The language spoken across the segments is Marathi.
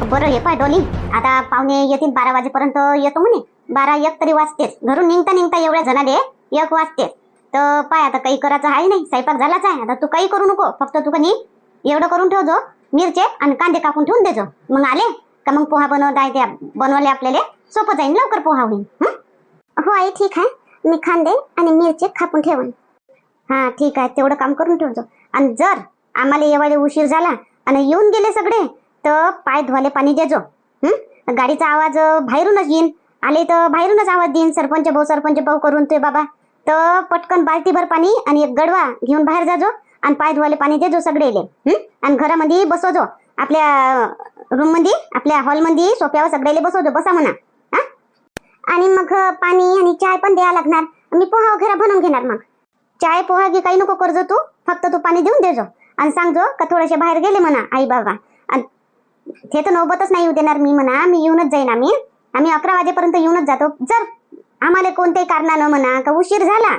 बरं हे पाय डोली. आता पाहुणे येतील बारा वाजेपर्यंत येतो म्हणे. बारा एक तरी वाजतेच. घरून निघता निघता एवढ्या जणाले एक वाजते तर पाय आता काही करायचं आहे नाही. स्वयंपाक झालाच आहे. आता तू काही करू नको. फक्त तू कनी एवढं करून ठेवजो मिरचे आणि कांदे कापून ठेवून देजो. मग आले का मग पोहा बनवता येते बनवले आपल्याला. सोपं जाईल लवकर पोहा होईल हं? आई ठीक आहे. मी कांदे आणि मिरचे कापून ठेवन. हा ठीक आहे. तेवढं काम करून ठेवजो. आणि जर आम्हाला एवढे उशीर झाला आणि येऊन गेले सगळे तर पाय धुवाले पाणी देजो. हं? गाडीचा आवाज बाहेरूनच येईन. आले तर बाहेरूनच आवाज देईन सरपंच भाऊ सरपंच भाऊ करून ते बाबा. तर पटकन बाल्टीभर पाणी आणि एक गडवा घेऊन बाहेर जाजो आणि पाय धुवाले पाणी देजो सगळेले. आणि घरामध्ये बसवजो. आपल्या रूममध्ये आपल्या हॉलमध्ये सोफ्यावर सगळेले बसवजो. बसा म्हणा. आणि मग पाणी आणि चाय पण द्यावं लागणार. मी पोहा वगैरे बनवून घेणार मग. चाय पोहा की काही नको करजो तू. फक्त तू पाणी देऊन देजो. आणि सांगजो का थोडेसे बाहेर गेले म्हणा आई बाबा. ते तर नोबतच नाही येऊ देणार मी म्हणा मी येऊनच जाईन आम्ही. आम्ही अकरा वाजेपर्यंत येऊनच जातो. जर आम्हाला कोणत्याही कारणानं म्हणा का उशीर झाला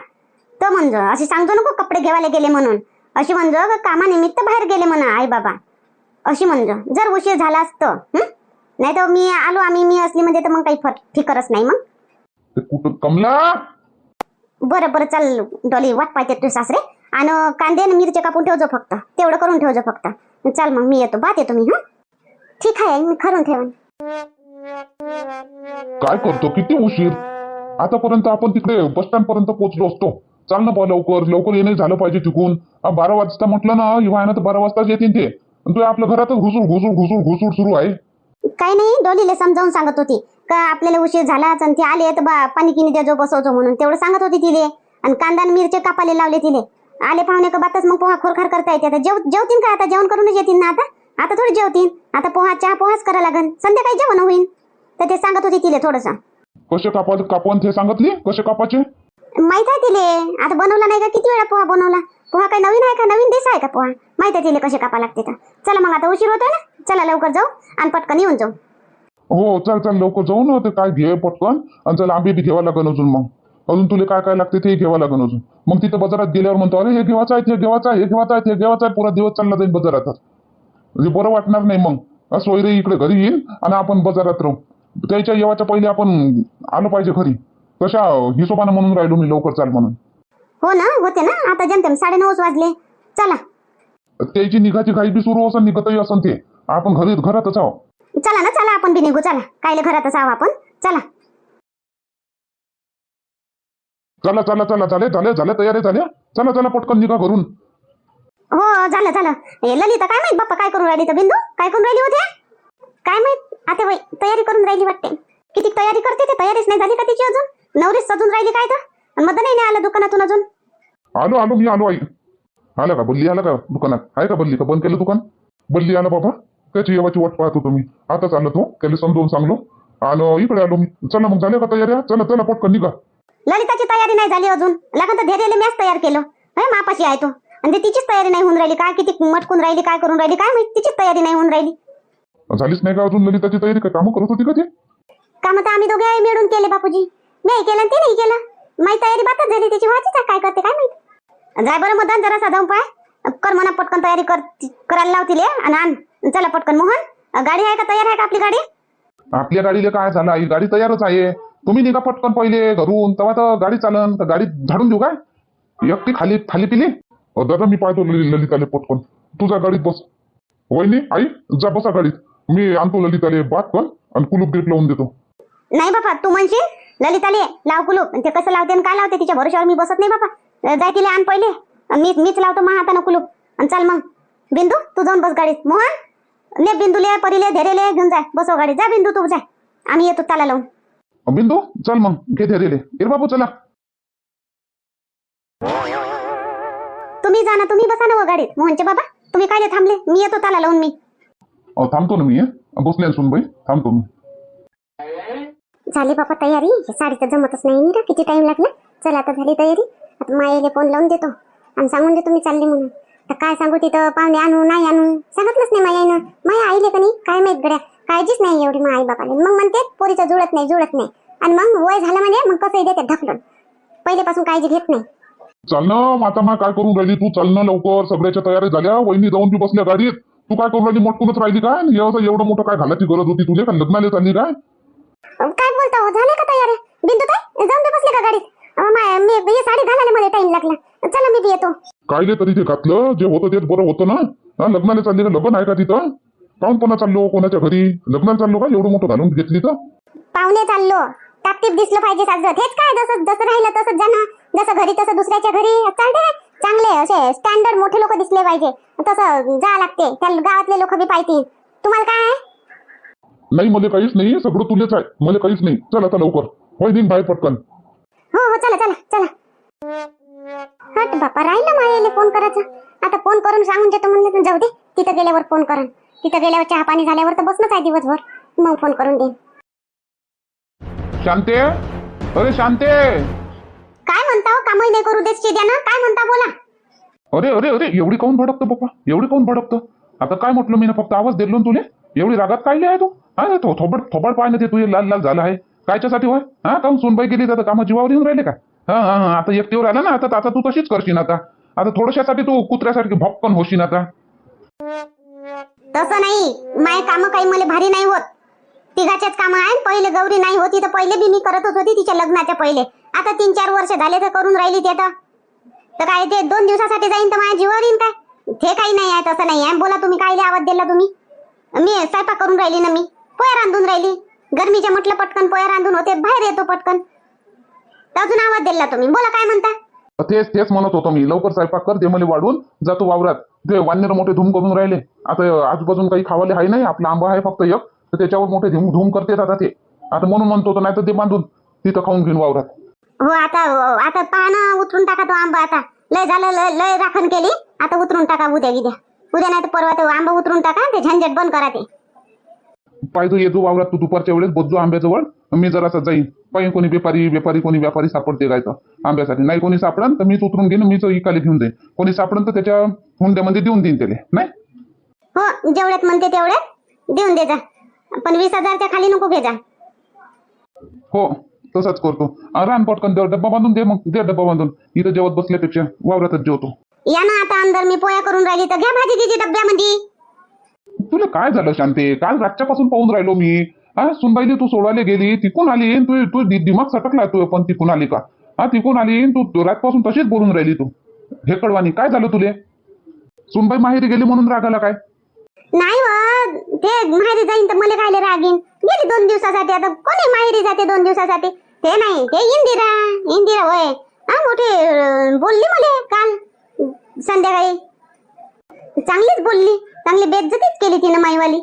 तर म्हणजो अशी सांगतो नको कपडे घेवायला गेले म्हणून. अशी म्हणजो का कामानिमित्त बाहेर गेले म्हणा आई बाबा. अशी म्हणजो जर उशीर झाला असतं नाही तर मी आलो आम्ही मी असली म्हणजे तर मग काही फर- फिकरच नाही मग. ते कुठं कमला? बरं बरं चाल डॉली वाट पाहिजे तू सासरे. आणि कांदे आणि मिरचे कापून ठेवजो फक्त. तेवढं करून ठेवजो फक्त. चाल मग मी येतो. बात येतो मी हा? ठीक आहे मी खरून ठेवन काय करतो? किती उशीर? आतापर्यंत आपण तिकडे बस स्टँड पर्यंत पोहोचलो असतो. चाल ना बा लवकर. लवकर येणे झालं पाहिजे तिकून. आ, बारा वाजता म्हटलं ना हिवाळ्यानं तर बारा वाजताच येतील ते. आणि तू आपल्या घरातच घुसूर घुसूर घुसूर घुसूर सुरू आहे. काही नाही डॉलीला समजावून सांगत होती. का आपल्याला उशीर झालाच आणि ते आले तर बा पाणी किनी देजो बसवतो म्हणून. तेवढं सांगत होती तिले. आणि कांदा आणि मिरचे कापाले लावले तिले. आले पाहुणे का बातच मग पोहा खोरखार करता येते. आता जेव जेवतील का आता? जेवण करूनच येतील ना आता? आता थोडी जेवतील आता पोहा चहा पोहाच करा लागन. संध्याकाळी जेवण होईल तर ते सांगत होती तिले थोडंसं. कसे कापा कापन ते सांगितली? कसे कापाचे माहीत आहे तिले. आता बनवला नाही का? किती वेळा पोहा बनवला? पोहा काय नवीन आहे का? नवीन देश आहे का पोहा? माहीत आहे तिले कसे कापा लागते तर. चला मग आता उशीर होतोय ना? चला लवकर जाऊ आणि पटकन येऊन जाऊ. हो चल चल लवकर जाऊ ना. ते काय घे पटकन. आणि चल आंबे बी घ्यावं लागेल अजून मग. अजून तुला काय काय लागते ते घ्यावं लागेल अजून. मग तिथं बाजारात गेल्यावर म्हणतो अरे हे घेवायचं आहे ते घेवायचं आहे हे घेवायचं आहे ते घेवायचं आहे. पुरा दिवस चालला जाईल बाजारात. म्हणजे बरं वाटणार नाही मग. सोयरे इकडे घरी येईल आणि आपण बाजारात राहू. त्याच्या येवाच्या पहिले आपण आलो पाहिजे घरी. कशा हिशोबानं म्हणून राहिलो मी लवकर चाल म्हणून. हो ना होते ना. आता जमतेम साडे नऊच वाजले. चला. त्याची निघाची घाई बी सुरू असेल निघतही असेल ते. आपण घरी घरातच आहो चला ना चला आपण बी निघू. चला. कायले घरातच आहो आपण. चला. चला चला चला. झाले झाले झाले तयारी झाल्या चला चला पटकन निघा घरून. हो झालं झालं. हे ललिता काय माहीत बाप्पा काय करून राहिली तर बिंदू काय करून राहिली होती? काय माहीत? आता बाई तयारी करून राहिली वाटते. किती तयारी करते ते? तयारीच नाही झाली का तिची अजून? नवरीच सजून राहिली काय तर? आणि मदन नाही आलं दुकानातून अजून? आलो आलो मी आलो आई. आला का? बल्ली आला का दुकानात? आहे का बल्ली? का बंद केलं दुकान? बल्ली आला बाबा. त्याची येवाची वाट पाहत होतो मी. आताच आलो तो. त्याला समजावून सांगलो. आणि इकडे आलो मी. चला मग झाल्या का तयाऱ्या? चला चला पटकन निघा. ललिताची तयारी नाही झाली अजून. लागन तर धैर्याला मॅच तयार केलं. मापाशी आहे तो. आणि ते तिचीच तयारी नाही होऊन राहिली. काय किती मटकून राहिली काय करून राहिली काय माहीत तिचीच तयारी नाही होऊन राहिली. झालीच नाही का अजून ललिताची तयारी? काय कामं करत होती का ते? काम तर आम्ही दोघे मिळून केले बापूजी. मी केलं ते नाही केलं. माझी तयारी बातच झाली त्याची व्हायचीच आहे काय करते काय माहीत. जाय बरं मदन जरा साधावून पाय. कर म्हणा पटकन तयारी कर करायला लावतील आणि आण. चला पटकन मोहन. गाडी आहे का तयार आहे का आपली गाडी? आपल्या गाडीला काय झालं आई? गाडी तयारच आहे. तुम्ही निघा पटकन पहिले घरून. तेव्हा तर गाडी चालन. तर गाडी झाडून देऊ काय? एकटी खाली खाली पिली? दादा मी पाहतो ललित- ललिताले पटकन. तुझ्या गाडीत बस. वहिनी आई जा बसा गाडीत. मी आणतो ललिताले बात कर आणि कुलूप गेट लावून देतो. नाही बापा तू म्हणशील? ललिताले लाव कुलूप. ते कसं लावते आणि काय लावते तिच्या भरोशावर मी बसत नाही बापा. जाय तिला आण पहिले. मी मीच लावतो मग हातानं कुलूप. आणि चल मग. बिंदू तू जाऊन बस गाडीत. मोहन ने बिंदूले परीले धैर्यले घेऊन जाय. बसव गाडीत. जा बिंदू तू जाय आम्ही येतो त्याला लावून. बिंदू चल मग. घे धैर्य रे बाबू चला. तुम्ही जा ना तुम्ही बसा ना व गाडीत. मोहनचे बाबा तुम्ही काय थांबले? मी येतो त्याला लावून मी. थांबतो ना मी हे. बसले सुनबाई थांबतो मी. झाली बाबा तयारी. हे साडी तर जमतच नाही रे किती टाइम लागला? चल आता झाली तयारी. आता मायेले फोन लावून देतो. आणि सांगून देतो मी चालली म्हणून. तर काय सांगू तिथं पाहुणे आणू नाही आणू? सांगितलंच नाही मायानं माया आईले का नाही काय माहीत गड्या? काळजीच नाही एवढी मा आई बापाले. मग म्हणते पोरीचं जुळत नाही जुळत नाही. आणि मग वय झालं म्हणजे मग कसंही देते ढकलून. पहिलेपासून काळजी घेत नाही. चाल ना आता मग काय करून राहिली तू? चाल ना लवकर सगळ्याच्या तयारी झाल्या वहिनी जाऊन बी बसल्या गाडीत. तू काय करून राहिली मोठकूनच राहिली काय? आणि एवढं एवढं मोठं काय घालायची गरज होती तुझे का लग्नाला चालली काय? काय बोलता हो? झाले का तयार? बिंदू ताई जाऊन दे बसले का गाडीत? अं, मी ही साडी घालायला मला टाइम लागला. चला मी बी येतो. काय तरी ते घातलं? जे होतं तेच बरं होतं ना? हा लग्नाला चालली का? लग्न आहे का तिथं? काऊन कोणा चाललो कोणाच्या घरी? लग्नाला चाललो का? एवढं मोठं घालून घेतली तर? पाहुणे चाललो. टापटीप दिसलं पाहिजे हेच काय? जसं जसं राहिलं तसंच जाणं. जसं घरी तसं दुसऱ्याच्या घरी. चालते? चांगले असे स्टँडर्ड मोठे लोक दिसले पाहिजे. तसं जा लागते. त्या गावातले लोक बी पाहिजे तुम्हाला काय आहे? नाही मला काहीच नाही. सगळं तुलेच आहे. मला काहीच नाही. चल आता लवकर. होय दिन बाहेर पटकन. हो हो चला चला चला. हट बापा राहिलं मायाले फोन करायचं. आता फोन करून सांगून देतो म्हणलं तर जाऊ दे. तिथं गेल्यावर फोन करून तिथं गेल्यावर चहा पाणी झाल्यावर तर बसणंच आहे दिवसभर. मग फोन करून देईन. शांते? अरे शांते! काय म्हणता हो कामही नाही करू देत काय म्हणता बोला. अरे अरे अरे एवढी काऊन भडकतं पप्पा एवढी काऊन भडकतं? आता काय म्हटलं मी ना फक्त आवाज दिलो ना तुले? एवढी रागात काय आहे तू? हा तो थोबड थोबड पाय ना ते तुझे लाल लाल झालं आहे. कायच्यासाठी होय? हा काऊन सोनबाई गेली? तर कामा जीवावर येऊन राहिले का? हा हा हा आता एकटीवर आला ना? आता आता तू तशीच करशील आता. आता थोडशासाठी तू कुत्र्यासारखी भपकन होशील आता. तसं नाही. माय काम काही मला भारी नाही होत. तिघाच्याच काम आहे. पहिले गौरी नाही होती तर पहिले बी मी करतच होती तिच्या लग्नाच्या पहिले. आता तीन चार वर्ष झाले तर करून राहिली ते तर. काय ते दोन दिवसासाठी जाईन तर माझ्या जीवावर येईन काय? ते काही नाही आहे तसं नाही आहे. बोला तुम्ही काय आवाज दिला तुम्ही? मी स्वयंपाक करून राहिली ना मी. पोया रांधून राहिली. गरमीच्या म्हटलं पटकन पोया रांधून होते बाहेर येतो पटकन. अजून आवाज दिला तुम्ही. बोला काय म्हणता? तेच तेच म्हणत होतो मी. लवकर स्वयंपाक कर ते मला वाढून जातो वावरात. ते वानेर मोठे धूम करून राहिले. आता आजूबाजून काही खावाले आहे नाही आपला आंबा आहे फक्त एक. तर त्याच्यावर मोठे धूम धूम करते आता ते. आता म्हणून म्हणतो नाही तर ते बांधून तिथं खाऊन घेऊन वावरात. हो आता आता पाहणं उतरून टाका तो आंबा आता. लय झालं लय लय राखण केली. आता उतरून टाका उद्या गिद्या. उद्या नाही तर परवा तो आंबा उतरून टाका ते झंझट बंद करा ते. पाहिजे येतो वावरात तू दुपारच्या वेळेस बोजो आंब्याजवळ. मी जरासा जाईन. पाहिजे कोणी व्यापारी व्यापारी कोणी व्यापारी सापडते काय तर आंब्यासाठी. नाही कोणी सापडन तर मीच उतरून घेईन मीच इकाले घेऊन जाईन. कोणी सापडन तर त्याच्या हुंड्यामध्ये देऊन देईन त्याला. नाही? हो जेवढ्यात म्हणते तेवढ्यात देऊन दे जा. पण वीस हजारच्या खाली नको घे जा हो. तसंच करतो. रान पटकन दे डब्बा बांधून दे मग दे डब्बा बांधून. इथं जेवत बसल्यापेक्षा वावरातच जेवतो. या ना आता अंदर मी पोया करून राहिली तर घ्या भाजी डब्यामध्ये. तुला काय झालं शांते? काल रातच्यापासून पाहून राहिलो मी. हा सुनबाईली तू सोडायला गेली तिकून आली तू तू दिमाग सटकला तू पण तिकून आली का? हा तिकून आली तू रातपासून तशीच बोलून राहिली तू. हे कळवानी काय झालं तुले? सुनबाई माहेरी गेली म्हणून रागाला काय? नाही व ते माहेरी जाईन तर मला खायला रागीन. गेली दोन दिवसासाठी आता कोणी माहेरी जाते दोन दिवसासाठी? ते नाही ते इंदिरा इंदिरा होय. हा मोठी बोलली मला काल संध्याकाळी. चांगलीच बोलली चांगली बेज्जतीच केली तिनं माईवाली.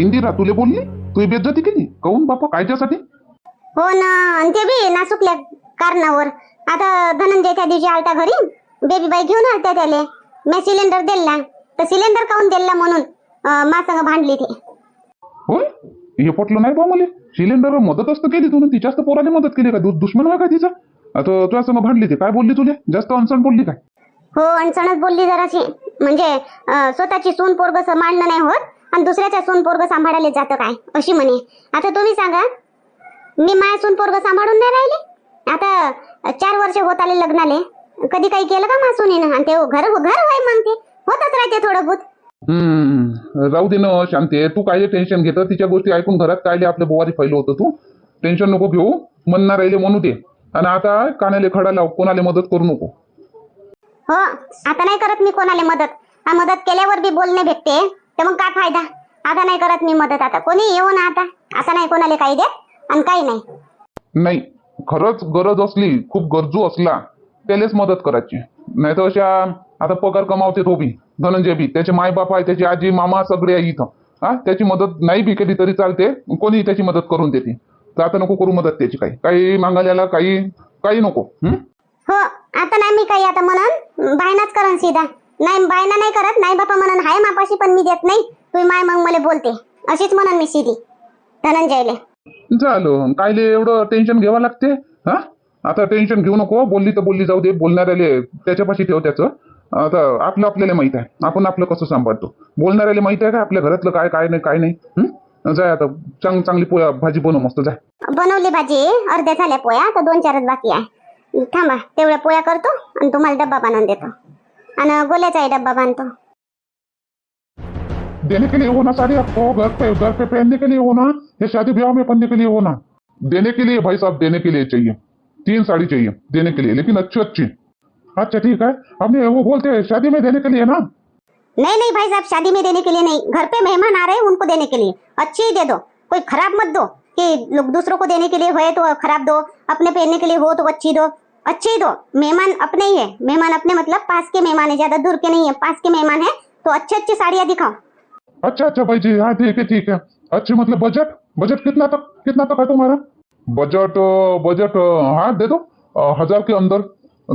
इंदिरा तुले बोलली? तू बेज्जती केली? काऊन बापा कायच्यासाठी? हो ना आणि ते बी नासुकल्या कारणावर. आता धनंजय त्या दिवशी आलता घरी. बेबी बाई घेऊन आलत्या त्याले. मी सिलेंडर दिला तर सिलेंडर काऊन दिला म्हणून अं, मा संग भांडली ते. होय? हे पटलं नाही बा मला. सिलेंडर मदत असतं केली तू तिच्याच तर पोराला मदत केली का? दु- दुश्मन आहे का तिचा? आता तुझ्या संग भांडली ते. काय बोलली तुले? जास्त अनसण बोलली काय? हो अडचणच बोलली जराशी. म्हणजे अं, स्वतःची सून पोरग सांभाळणं नाही होत आणि दुसऱ्याच्या सून पोरग सांभाळायला जातं काय? अशी म्हणे. आता तुम्ही सांगा मी माझ्या सून पोरग सांभाळून नाही राहिले? आता अं, चार वर्ष होत आले लग्नाले. कधी काही केलं का माझ्या सुनीनं आणि ते घर घर होय मग ते. होतच राहते थोडं बहुत. हम्म राहू दे ना शांती. तू काय टेन्शन घेतं? तिच्या गोष्टी ऐकून घरात कायले आपल्या बोवारी फैलो होतं तू? टेन्शन नको घेऊ. म्हणणार राहिले म्हणू दे. आणि आता कानाले खडा लाव कोणाला मदत करू नको. हो आता नाही करत मी कोणाला मदत. हा मदत केल्यावर बी बोलणे भेटते. तर मग काय फायदा? आता नाही करत मी मदत आता. कोणी येऊ ना आता. आता नाही कोणाला काही देत आणि काही नाही. नाही खरंच गरज असली खूप गरजू असला त्यालाच मदत करायची. नाही तर अशा आता पगार कमावते तो बी धनंजय बी. त्याचे मायबाप आहे त्याची आजी मामा सगळे आहे इथं. हा? त्याची मदत नाही बी केली तरी चालते कोणी त्याची मदत करून देते. तर आता नको करू मदत त्याची काही. काही मागायला काही काही नको. हं? हो आता नाही मी काही आता म्हणून. बायनाच करन सीधा. नाही बायना नाही करत नाही बापा म्हणून हाय मापाशी पण मी देत नाही. तुम्ही माय मग मला बोलते. अशीच म्हणून मी सीधी धनंजयले. झालं. कायले एवढं टेन्शन घ्यावं लागते? हा? आता टेन्शन घेऊ नको. बोलली तर बोलली जाऊ दे. बोलणाऱ्याले त्याच्यापाशी ठेव त्याचं. आता आपलं आपल्याला माहित आहे. आपण आपलं कसं सांभाळतो? बोलणाऱ्याला माहित आहे का? आपल्या घरातलं काय काय नाही काय नाही? हं? जाय आता चांग चांगली पोया भाजी बनव मस्त जाय बनवली भाजी. अर्ध्या झाल्या पोया तर दोन चारच बाकी आहे. थांबा तेवढ्या पोया करतो आणि तुम्हाला डब्बा बनवून देतो. आणि गोल्याचाही डब्बा बांधतो. देने के लिए हो ना साड़ी आपको घर पे घर पे पहनने के लिए हो ना या शादी ब्याह में पहनने के लिए हो ना? देने के लिए भाई साहब देने के लिए चाहिए। तीन साड़ी चाहिए देने के लिए। लेकिन अच्छी अच्छी अच्छा ठीक है। हमने वो बोलते हैं शादी में देने के लिए ना? नहीं नहीं भाई साहब शादी में देने के लिए नहीं। घर पे मेहमान आ रहे हैं उनको देने के लिए। अच्छी ही दे दो। कोई खराब मत दो कि लोग दूसरों को देने के लिए हो तो खराब दो अपने पहनने के लिए हो तो अच्छी दो। अच्छी ही दो। मेहमान अपने ही है। मेहमान अपने मतलब पास के मेहमान है ज़्यादा दूर के नहीं है पास के मेहमान है तो अच्छी अच्छी साड़ियाँ दिखाओ। अच्छा अच्छा भाई जी हाँ ठीक है ठीक है। अच्छी मतलब बजट? बजट कितना तक कितना तक है तुम्हारा? बजट बजट हाँ दे दो। हज़ार के अंदर।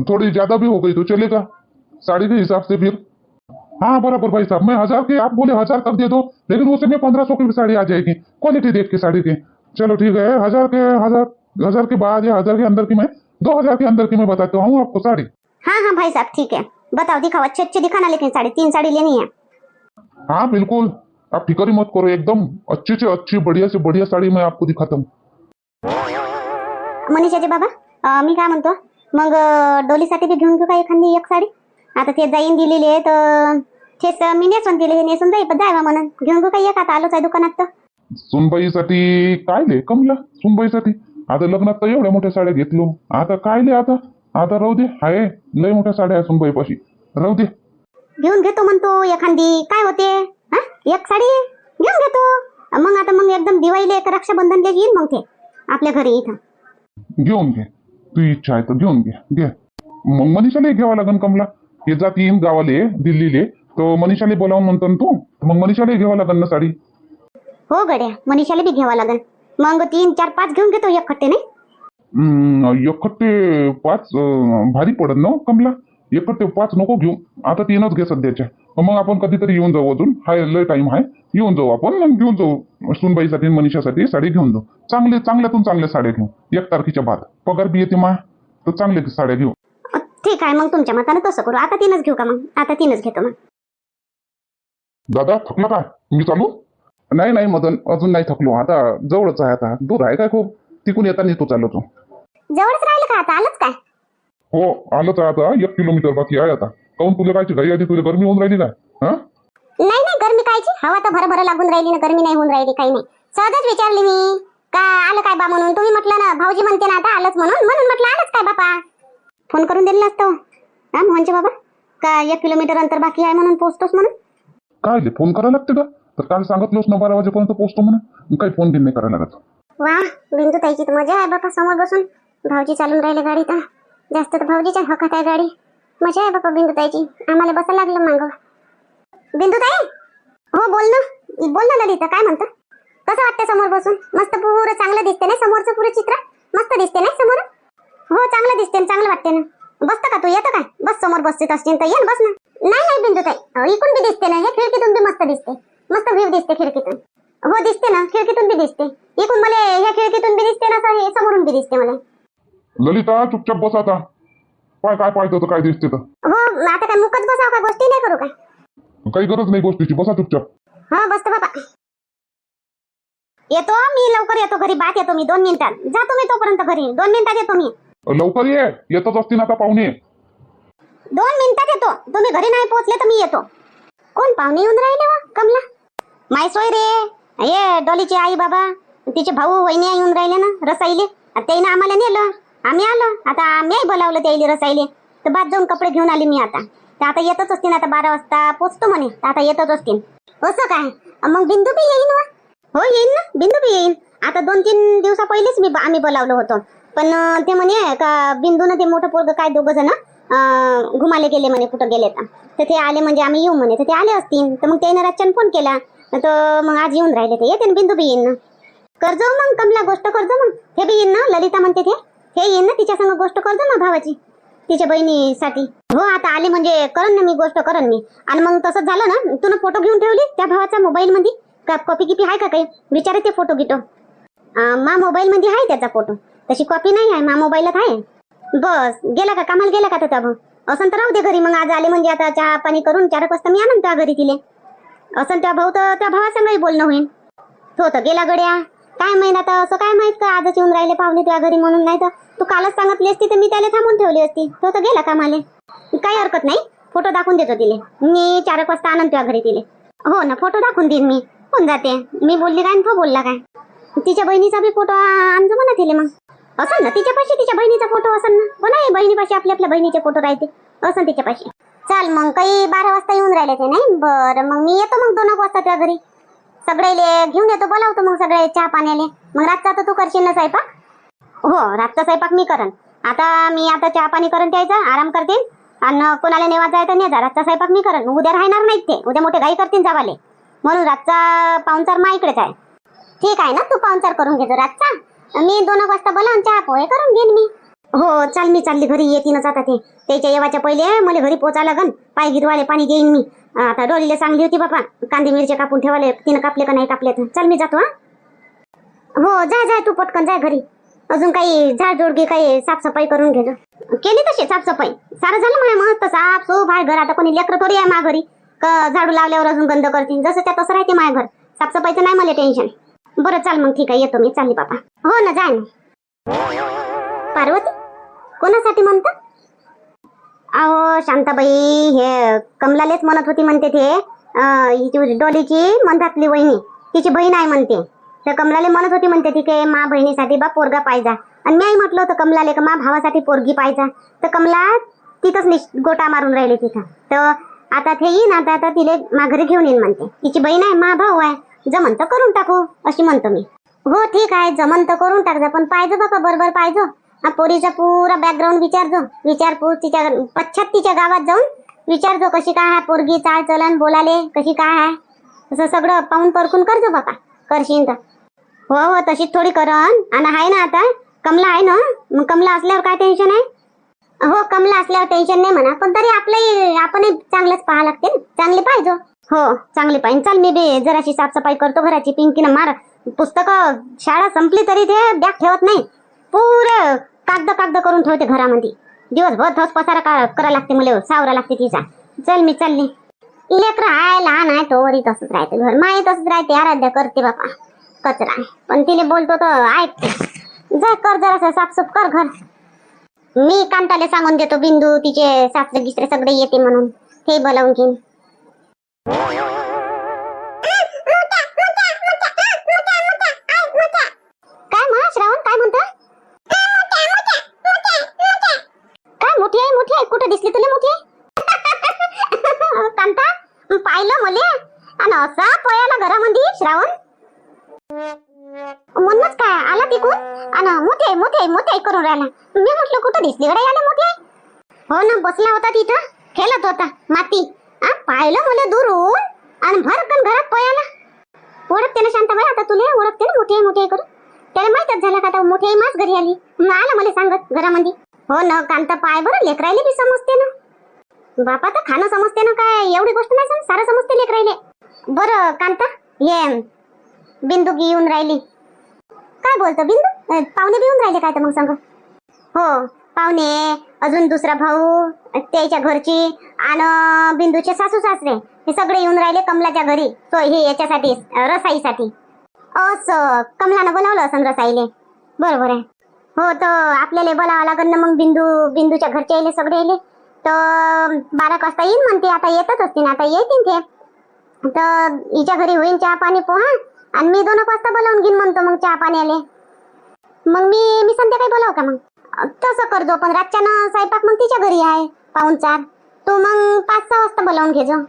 थोड़ी ज़्यादा भी हो गई तो चलेगा। साड़ी के हिसाब से फिर। हाँ बराबर भाई साहब मैं हज़ार के आप बोले हज़ार कर दे दो लेकिन उसमें पंद्रह सौ की भी साड़ी आ जाएगी क्वालिटी देख के साड़ी की। चलो ठीक है हज़ार के हज़ार हज़ार के बाद या हज़ार के अंदर की मैं दो हज़ार के अंदर की मैं बताता हूँ आपको साड़ी। हाँ हाँ भाई साहब ठीक है। बताओ दिखाओ अच्छे अच्छे दिखाना लेकिन साड़ी तीन साड़ी लेनी है। हाँ बिल्कुल। आप फ़िक्र मत करो एकदम अच्छी से अच्छी बढ़िया से बढ़िया साड़ी मैं आपको दिखाता हूँ। मनीषा मनीषाचे बाबा मी काय म्हणतो मग डोलीसाठी बी घेऊन घेऊ का एखादी एक साडी? आता ते जाईन दिलेली आहे तर तेच मी नेसून दिले हे नेसून जाई जायवा म्हणून. घेऊन घेऊ का एक? आता आलोच आहे दुकानात तर. सुनबाईसाठी काय ले? कमला सुनबाईसाठी. आता लग्नात तर एवढ्या मोठ्या साड्या घेतलो. आता काय ले आता? आता राहू दे आहे लय मोठ्या साड्या आहे सुनबाईपाशी. राहू दे. घेऊन घेतो म्हणतो एखादी. काय होते? हा? एक साडी? घेऊन घेतो. मग आता मग एकदम दिवाळीला एक रक्षाबंधनला येईन मग ते आपल्या घरी इथं. घेऊन घे. तुझी इच्छा आहे तर घेऊन घे. घे मग मनीषाला घ्यावं लागन कमला. हे जात येईन गावाले दिल्लीले. तर मनीषाला बोलावून म्हणतो ना तू. मग मनीषाला घ्यावं लागन ना साडी. हो गड्या मनीषाला बी घ्यावा लागेल मग तीन चार पाच घेऊन घेतो एक खट्टे नाही? एकट्टे पाच भारी पडत ना कमला? एकट्टे पाच नको घेऊ. आता तीनच घे सध्याच्या. मग आपण कधीतरी येऊन जाऊ अजून. हाय लय टाइम आहे. येऊन जाऊ आपण. मग घेऊन जाऊ. सुनबाईसाठी आणि मनीषासाठी साडी घेऊन जाऊ. चांगले चांगल्यातून चांगल्या साड्या घेऊ. एक तारखेच्या बाद. पगार बी येते मा. तर चांगले साड्या घेऊ. ठीक आहे. मग तुमच्या मतानं तसं करू. आता तीनच घेऊ का मग? आता तीनच घेतो मग. दादा थकला काय मी चालू? नाही नाही मदन. अजून नाही थकलो. आता जवळच आहे आता. दूर आहे काय खूप? तिकून येताना तो चाललो तो जवळच राहिलं का आता? आलंच काय? हो आलंच आता. एक किलोमीटर बाकी आहे आता. काऊन तुला काय घरी आधी तुला गरमी होऊन राहिली काय हा? नाही. कायची हवा तर भर भर लागून राहिली ना गरमी नाही होऊन राहिली काही नाही. सहजच विचारली मी. का आलं काय बा म्हणून? तुम्ही म्हटलं ना भाऊजी म्हणते ना आता आलंच म्हणून. म्हणून म्हटलं आलंच काय बापा? फोन करून दिला असतो हा. मोहनचे बाबा? का एक किलोमीटर अंतर बाकी आहे म्हणून पोहोचतोस म्हणून? काय फोन करायला लागते का? तर काल सांगितलोस ना बारा वाजेपर्यंत पोहोचतो म्हणून. काही फोन बिन नाही करायला लागत. वा बिंदू ताईची तर मजा आहे बापा समोर बसून. भाऊजी चालून राहिले गाडी तर जास्त तर भाऊजीच्या हकात आहे गाडी. मजा आहे बापा बिंदू ताईची आम्हाला बसायला लागलं मागं. बिंदू ताई हो बोल ना. बोल ना ललिता काय म्हणतं? कसं वाटतं समोर बसून? मस्त पुरं चांगलं दिसते ना समोरचं पुरं चित्र? मस्त दिसते ना समोर? हो चांगलं दिसते ना चांगलं वाटते ना. बसतं का तू? येतं काय बस समोर बसते असतील तर ये बस ना. नाही नाही बिंदू ताई अहो, इकडून बी दिसते ना. हे खिडकीतून बी मस्त दिसते मस्त व्ह्यू दिसते खिडकीतून. हो दिसते ना. खिडकीतून बी दिसते इकडून मला ह्या खिडकीतून बी दिसते ना हे समोरून बी दिसते मला. ललिता चुपचाप बस आता. पाय काय पाहतो काय दिसते तर? हो आता काय मुकच बसाव का? गोष्टी नाही करू काय काही गरज नाही गोष्टीची. बसा चुपचाप. हो बसतो बाबा. येतो मी लवकर येतो घरी. बात येतो मी दोन मिनिटात. जातो मी तोपर्यंत घरी. दोन मिनिटात येतो मी. लवकर ये. येतच असतील आता पाहुणे. दोन मिनिटात येतो. तुम्ही घरी नाही पोहोचले तर मी येतो. कोण पाहुणे येऊन राहिले वा कमला? माय सोय रे. ये डॉलीची आई बाबा. तिचे भाऊ वहिनी येऊन राहिले ना रसाईले. त्याईनं आम्हाला नेलं. आम्ही आलो. आता आम्ही बोलावलं त्याईले रसाईले. तर बाद जाऊन कपडे घेऊन आले मी आता. तर आता येतच असतील. आता बारा वाजता पोचतो म्हणे. आता येतच असतील. असं काय? मग बिंदू बी येईन वा. हो येईन ना. बिंदू बी येईन. आता दोन तीन दिवसा पहिलेच मी आम्ही बोलावलं होतो. पण ते म्हणे का बिंदू ना ते मोठं पोरग काय दोघं जण घुमाले गेले म्हणे कुठं गेले तर. ते आले म्हणजे आम्ही येऊ म्हणे. तर ते आले असतील. तर मग त्याने रातच्यान फोन केला. तर मग आज येऊन राहिले ते. येते ना बिंदू बी येईन ना. कर्ज मग कमला गोष्ट करजो मग. हे बी येईन ना. ललिता म्हणते ते. हे येईन ना तिच्या संग गोष्ट करजो ना भावाची. तिच्या बहिणीसाठी. हो आता आले म्हणजे करन ना मी गोष्ट करन मी. आणि मग तसंच झालं ना तू फोटो घेऊन ठेवली त्या भावाचा मोबाईल मध्ये का कॉपी किपी आहे का काही? विचारे ते फोटो गिटो. मा मोबाईल मध्ये आहे त्याचा फोटो तशी कॉपी नाही आहे मा मोबाईलात आहे. बस गेला का? कामाला गेला का त्याचा भाऊ? असं तर राहू दे घरी. मग आज आले म्हणजे आता चहा पाणी करून चार वाजता मी आणून त्या घरी तिले. असं त्या भाऊ तर त्या भावासंगही बोलणं होईल तो तर गेला गड्या. काय माहीत आता असं काय माहीत का? आजच येऊन राहिले पाहुणे त्या घरी म्हणून. नाही तर तू कालच सांगितली असती तर मी त्याला थांबून ठेवली असती. तो तर गेला कामाले. काही हरकत नाही. फोटो दाखवून देतो तिले. मी चार एक वाजता आणून त्या घरी तिले. हो ना फोटो दाखवून देईन मी. होऊन जाते. मी बोलली काय तो बोलला काय? तिच्या बहिणीचा बी फोटो आणजो म्हणा तिले मग. असं ना तिच्यापाशी तिच्या बहिणीचा फोटो असेल ना. हो बहिणीपाशी आपल्या आपल्या बहिणीचे फोटो राहते. असं तिच्यापाशी. चाल मग काही बारा वाजता येऊन राहिले ते नाही? बरं मग मी येतो मग दोन एक वाजता त्या घरी. सगळेले घेऊन येतो बोलावतो मग सगळे चहा पाण्याले. मग रातचा तर तू करशील ना स्वयंपाक? हो रातचा स्वयंपाक मी करन आता मी आता चहा पाणी करून द्यायचा आराम करते आणि कोणाला नेवा जायचं नाही नेजा रातचा स्वयंपाक मी करन उद्या राहणार नाहीत ते. उद्या मोठे घाई करतील जावाले. म्हणून रातचा पाहुणचार मा इकडेच आहे. ठीक आहे ना तू पाहुणचार करून घेतो रातचा. मी दोन एक वाजता बोला चहा पोहे करून घेईन मी. हो चाल मी चालली घरी येतीनच आता ते. त्याच्या येवाच्या पहिले मला घरी पोचा लागन. पाय गिरवाले पाणी घेईन मी. आता डोलीला सांगली होती बापा कांदे मिरचे कापून ठेवाले तिनं कापले का नाही कापले तर चल मी जातो हा. हो जाय जाय तू पटकन जाय घरी. अजून काही झाड जोडगी काही साफसफाई करून घे केली तशी साफसफाई. सारं झालं म्हणा मस्त साफ सूफ आहे घर. आता कोणी लेकरं थोडी आहे माझ्या घरी का झाडू लावल्यावर अजून गंध करतील. जसं त्या तसं राहते माझ्या घर. साफसफाईचं नाही मला टेन्शन बरं चाल मग ठीक आहे येतो मी. चालली बापा. हो ना जाय ना. पार्वती कोणासाठी म्हणता? अहो शांताबाई हे कमलालेच म्हणत होती म्हणते ते. हिची डोलीची मंदातली वहिनी. तिची बहीण आहे म्हणते. तर कमलाले म्हणत होती म्हणते ती की मा बहिणीसाठी बा पोरगा पाहिजा. आणि मी म्हटलं होतं कमलाले का मा भावासाठी पोरगी पाहिजा. तर कमला तिथंच निश गोटा मारून राहिले तिथं. तर आता ते येईन आता आता तिले माघारी घेऊन येईन म्हणते. तिची बहीण आहे मा भाऊ आहे. जमन तर करून टाकू अशी म्हणतो मी. हो ठीक आहे जमन तर करून टाकजा पण पाहिजे बाबा बरोबर पाहिजे. हा पोरीचा पुरा बॅकग्राऊंड विचारजो विचारपूस तिच्या पश्चात तिच्या गावात जाऊन विचारजो कशी काय आहे पोरगी चाल चलन बोलाले कशी काय आहे? असं सगळं पाहून परखून करजो बाबा करशील तर. हो हो तशीच थोडी करन आणि आहे ना आता कमला आहे ना? मग कमला असल्यावर काय टेन्शन आहे? हो कमला असल्यावर टेन्शन नाही म्हणा पण तरी आपलंही आपणही चांगलंच पाहा लागते ना. चांगली पाहिजे हो. हो चांगले पाहिजे. चाल मी बी जराशी साफसफाई करतो घराची पिंकीनं मार. पुस्तकं शाळा संपली तरी ते बॅग ठेवत नाही. पुरे कागद कागद करून ठेवते घरामध्ये. दिवसभर थोस पसारा करा करा लागते मला सावरा लागते तिचा. चल मी चालली लेकर आहे लहान आहे तो वरी तसंच राहते घर. माही तसंच राहते आराध्या करते बापा. कचरा आहे. पण तिने बोलतो तर ऐकते. जा कर जरासं साफसूफ कर घर. मी कांताले सांगून देतो बिंदू तिचे सासरे गिसरे सगळे येते म्हणून. ते बोलावून घेईन काय म्हणा श्रावण काय म्हणता काय मोठी आहे मोठी आहे कुठं दिसली तुला मोठी आहे कांता पाहिलं मले आणि असा पळाला घरामध्ये श्रावण? म्हणूनच काय आला तिकून? आणि मोठे मोठे मोठे करून राहिला. मी म्हटलं कुठं दिसली गड्या याला मोठे हो ना बसला होता तिथं खेळत होता माती. आ पाहिलं मला दूरून आणि भरकन घरात पळाला ओळखते ना शांताबाई आता तुला ओळखते ना मोठे मोठे करून? त्याला माहितच झालं का आता मोठे माच घरी आली? मग आला मला सांगत घरामध्ये हो ना कांता पाय बरं लेकरायले बी समजते ना. बापा तर खाणं समजते ना काय एवढी गोष्ट नाही सांग सारं समजते लेकरायले. बरं कांता. ये. बिंदू की येऊन राहिली. काय बोलतो बिंदू? पाहुणे बी येऊन राहिले काय तर मग सांग. हो पाहुणे अजून दुसरा भाऊ त्याच्या घरची आणि बिंदूचे सासू सासरे हे सगळे येऊन राहिले कमलाच्या घरी. तो हे याच्यासाठी रसाईसाठी. असं कमलानं बोलावलं असं रसाईले. बरोबर आहे हो तर आपल्याला बोलावं लागेल ना मग बिंदू बिंदूच्या घरचे येले सगळे येले तर बारा वाजता येईन म्हणते आता येतच असतील आता येतील ते. तर हिच्या घरी होईन चहा पाणी पोहा आणि मी दोन वाजता बोलावून घेईन म्हणतो मग चहा पाण्याले. मग मी मी संध्याकाळी बोलाव का मग? तसं करजो पण रातच्या ना स्वयंपाक मग तिच्या घरी आहे पाहून चार. तो मग पाच सहा वाजता बोलावून घेजो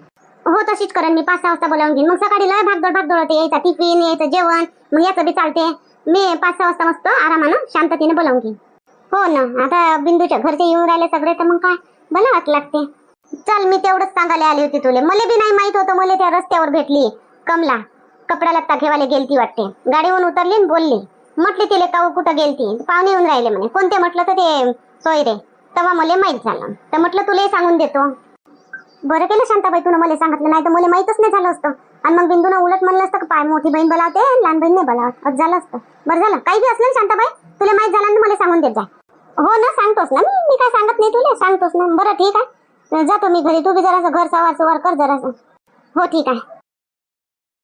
हो तशीच करेन मी पाच सहा वाजता बोलावून घेईन. मग सकाळी लय भागदोड भागदोड होते यायचा टिफिन यायचं जेवण मग याचं बी चालते. मी पाच सहा वाजता मस्त आरामानं शांततेने बोलावून घेईन. हो ना आता बिंदूच्या घरचे येऊन राहिले सगळे तर मग काय? बोलावाच वाट लागते. चल मी तेवढंच सांगायला आली होती तुले. मला बी नाही माहीत होतं मला त्या रस्त्यावर भेटली. कमला कपडा लत्ता घेवायला गेलती वाटते. गाडीवरून उतरली आणि बोलली. म्हटली तिले काऊ कुठं गेलती? पाहुणे येऊन राहिले म्हणे. कोणते? म्हटलं तर ते सोयरे तेव्हा मला माहीत झालं. तर म्हटलं तुलाही सांगून देतो. बरं केलं शांताबाई तुला मला सांगितलं नाही तर मला माहीतच नाही झालं असतं. आणि मग बिंदूनं उलट म्हणलं असतं पाय मोठी बहीण बोलावते लहान बहीण नाही बोलावत. असं झालं असतं. बरं झालं. काही बी असलं शांताबाई तुला माहीत झालं ना मला सांगून देत जा. हो ना सांगतोस ना मी. मी काय सांगत नाही तुला. सांगतोस ना. बरं ठीक आहे. जातो मी घरी. तू बी जरासं घर सवार सवार कर जरासं. हो ठीक आहे.